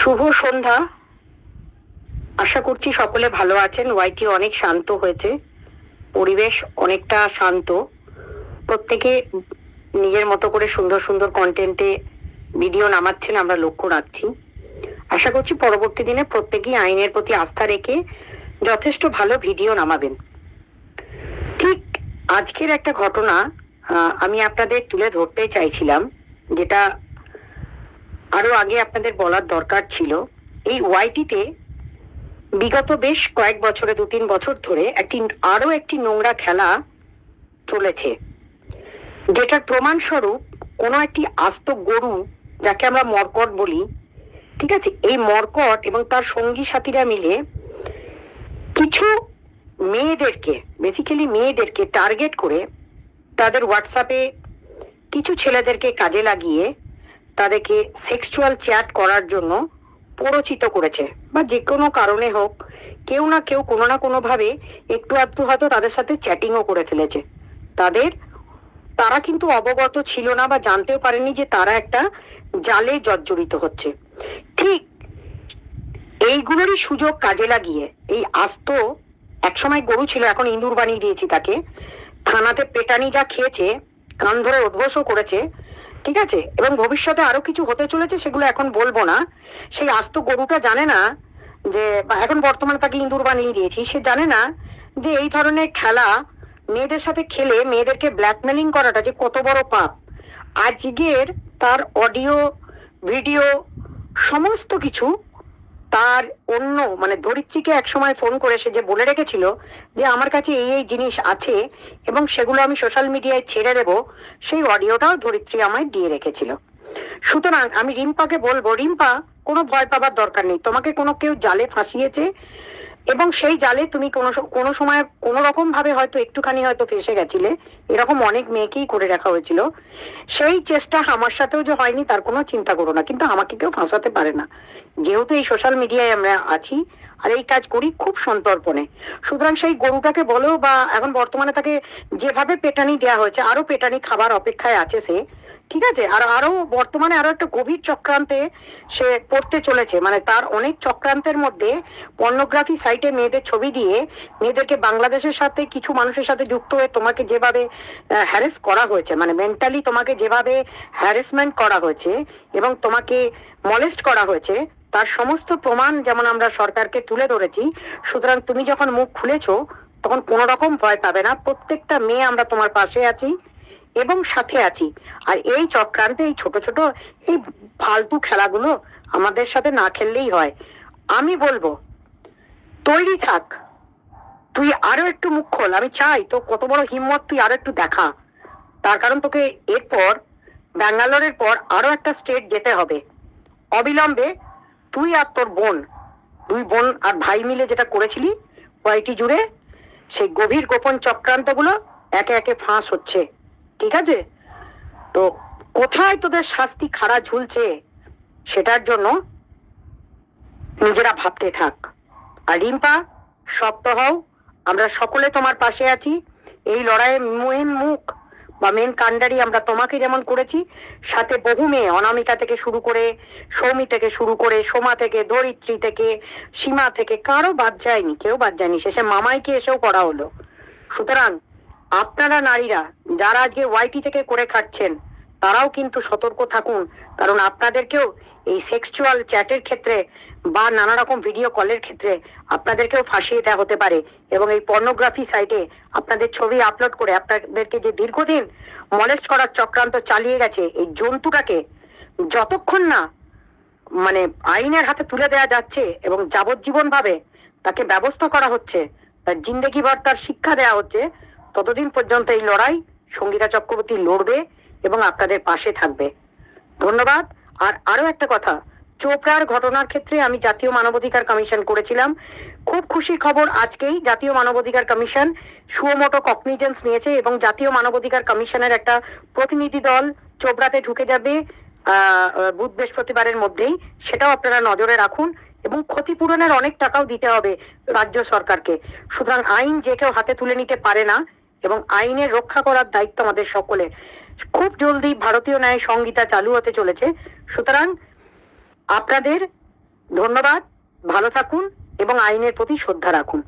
শুভ সন্ধ্যা। আশা করছি সকলে ভালো আছেন। ওয়াইটি অনেক শান্ত হয়েছে। পরিবেশ অনেকটা শান্ত। প্রত্যেকে নিজের মতো করে সুন্দর সুন্দর কন্টেন্টে ভিডিও নামাচ্ছেন, আমরা লক্ষ্য রাখছি। আশা করছি পরবর্তী দিনে প্রত্যেকেই আইনের প্রতি আস্থা রেখে যথেষ্ট ভালো ভিডিও নামাবেন। ঠিক আজকের একটা ঘটনা আমি আপনাদের তুলে ধরতে চাইছিলাম, যেটা আরও আগে আপনাদের বলার দরকার ছিল, এই ওয়াইটিতে বিগত বেশ কয়েক বছরে, দু তিন বছর ধরে একটি আরও একটি নোংরা খেলা চলেছে, যেটার প্রমাণস্বরূপ কোনো একটি আস্ত গরু, যাকে আমরা মর্কট বলি, ঠিক আছে? এই মর্কট এবং তার সঙ্গী সাথীরা মিলে কিছু মেয়েদেরকে বেসিক্যালি মেয়েদেরকে টার্গেট করে তাদের হোয়াটসঅ্যাপে কিছু ছেলেদেরকে কাজে লাগিয়ে তাদেরকে সেক্সুয়াল চ্যাট করার জন্য প্ররোচিত করেছে। বা যে কোনো কারণে হোক, কেউ না কেউ কোনো না কোনো ভাবে একটু আধটু হয়তো তাদের সাথে চ্যাটিংও করে ফেলেছে। তাদের, তারা কিন্তু অবগত ছিল না বা জানতেও পারেনি যে তারা একটা জালে জর্জরিত হচ্ছে। ঠিক এইগুলোরই সুযোগ কাজে লাগিয়ে এই আস্ত, একসময় গরু ছিল, এখন ইঁদুর বানিয়ে দিয়েছি তাকে। থানাতে পেটানি যা খেয়েছে, কান ধরে উদ্ঘোষও করেছে ঠিক আছে? এবং ভবিষ্যতে আরও কিছু হতে চলেছে সেগুলো এখন বলব না। সেই আস্ত গরুটা জানে না যে এখন বর্তমানে তাকে ইঁদুর বানিয়ে দিয়েছি। সে জানে না যে এই ধরনের খেলা মেয়েদের সাথে খেলে মেয়েদেরকে ব্ল্যাকমেলিং করাটা যে কত বড় পাপ। আজকের তার অডিও ভিডিও সমস্ত কিছু তার অন্য মানে ধরিত্রীকে একসময় ফোন করে সে যে বলে রেখেছিল যে আমার কাছে এই এই জিনিস আছে এবং সেগুলো আমি সোশ্যাল মিডিয়ায় ছেড়ে দেব, সেই অডিওটাও ধরিত্রী আমায় দিয়ে রেখেছিল। সুতরাং আমি রিম্পাকে বলব, রিম্পা, কোনো ভয় পাবার দরকার নেই। তোমাকে কোনো কেউ জালে ফাঁসিয়েছে এবং সেই জালে তুমি কোনো কোনো সময়, কোনো রকম ভাবে হয়তো একটুখানি হয়তো ফেসে গেছিলে। এরকম অনেক মেয়েকেই করে রাখা হয়েছিল। সেই চেষ্টা আমার সাথেও যে হয়নি, তার কোনো চিন্তা করো না। কিন্তু আমাকে কেউ ফাঁসাতে পারে না। যেহেতু এই সোশ্যাল মিডিয়ায় আমরা আছি, আর এই কাজ করি খুব সন্তর্পণে। সুতরাং সেই গরুটাকে বলো বা এখন বর্তমানে তাকে যেভাবে পেটানি দেওয়া হয়েছে আরও পেটানি খাবার অপেক্ষায় আছে সে ঠিক আছে, আর আরও বর্তমানে আরও একটা গভীর চক্রান্তে সে পড়তে চলেছে। মানে তার অনেক চক্রান্তের মধ্যে পর্নোগ্রাফি সাইটে মেয়েদের ছবি দিয়ে মেয়েদেরকে বাংলাদেশের সাথে কিছু মানুষের সাথে যুক্ত হয়ে তোমাকে যেভাবে হ্যারেস করা হয়েছে মানে মেন্টালি তোমাকে যেভাবে হ্যারেসমেন্ট করা হয়েছে এবং তোমাকে মলেস্ট করা হয়েছে, তার সমস্ত প্রমাণ যেমন আমরা সরকারকে তুলে ধরেছি, সুতরাং তুমি যখন মুখ খুলেছো, তখন কোনো রকম ভয় পাবে না। প্রত্যেকটা মেয়ে আমরা তোমার পাশে আছি। এবং সাথে আছি। আর এই চক্রান্তে এই ছোট ছোট এই ফালতু খেলাগুলো আমাদের সাথে না খেললেই হয়। আমি বলব, তৈরি থাক। তুই আরও একটু মুখ খোল। আমি চাই তো কত বড় হিম্মত তুই আরও একটু দেখা। তার কারণ তোকে এরপর, ব্যাঙ্গালোরের পর আরও একটা স্টেট যেতে হবে। অবিলম্বে তুই আর তোর বোন, দুই বোন আর ভাই মিলে যেটা করেছিলি ওয়াইটি জুড়ে, সেই গভীর গোপন চক্রান্তগুলো একে একে ফাঁস হচ্ছে। ঠিক আছে? তো কোথায় তোদের শাস্তি খাড়া ঝুলছে সেটার জন্য নিজেরা ভাবতে থাক। আর রিম্পা, শক্ত হও, আমরা সকলে তোমার পাশে আছি। এই লড়াইয়ে মেন মুখ বা মেন কান্ডারি আমরা তোমাকে যেমন করেছি, সাথে বহু মেয়ে অনামিকা থেকে শুরু করে, সৌমি থেকে শুরু করে, সোমা থেকে ধরিত্রী থেকে, সীমা থেকে, কারও বাদ যায়নি, কেউ বাদ যায়নি। শেষে মামাইকে এসেও করা হলো। সুতরাং আপনারা নারীরা যারা আজকে ওয়াইটি থেকে করে খাচ্ছেন তারাও কিন্তু সতর্ক থাকুন, কারণ আপনাদেরকেও এই সেক্সুয়াল চ্যাটের ক্ষেত্রে বা নানা রকম ভিডিও কলের ক্ষেত্রে আপনাদেরকেও ফাঁসিয়ে দেওয়া হতে পারে এবং এই পর্নোগ্রাফি সাইটে আপনাদের ছবি আপলোড করে আপনাদেরকে যে দীর্ঘদিন মলেস্ট করার চক্রান্ত চালিয়ে গেছে, এই জন্তুটাকে যতক্ষণ না মানে আইনের হাতে তুলে দেওয়া যাচ্ছে এবং যাবজ্জীবন ভাবে তাকে ব্যবস্থা করা হচ্ছে, তার জিন্দেগি ভর, তার শিক্ষা দেওয়া হচ্ছে ততদিন পর্যন্ত এই লড়াই সঙ্গীতা চক্রবর্তী লড়বে এবং আপনাদের পাশে থাকবে। ধন্যবাদ। আর আরও একটা কথা, চোপড়ার ঘটনার ক্ষেত্রে আমি জাতীয় মানবাধিকার কমিশন করেছিলাম। খুব খুশি খবর আজকেই জাতীয় মানবাধিকার কমিশন সুমোটো কগনিজেন্স নিয়েছে এবং জাতীয় মানবাধিকার কমিশনের একটা প্রতিনিধি দল চোপড়াতে ঢুকে যাবে বুধ বৃহস্পতিবারের মধ্যেই। সেটাও আপনারা নজরে রাখুন এবং ক্ষতিপূরণের অনেক টাকাও দিতে হবে রাজ্য সরকারকে। সুতরাং আইন যে কেউ হাতে তুলে নিতে পারে না এবং আইনের রক্ষা করার দায়িত্ব আমাদের সকলের। খুব জলদি ভারতীয় ন্যায় সংহিতা চালু হতে চলেছে। সুতরাং আপনাদের ধন্যবাদ। ভালো থাকুন এবং আইনের প্রতি শ্রদ্ধা রাখুন।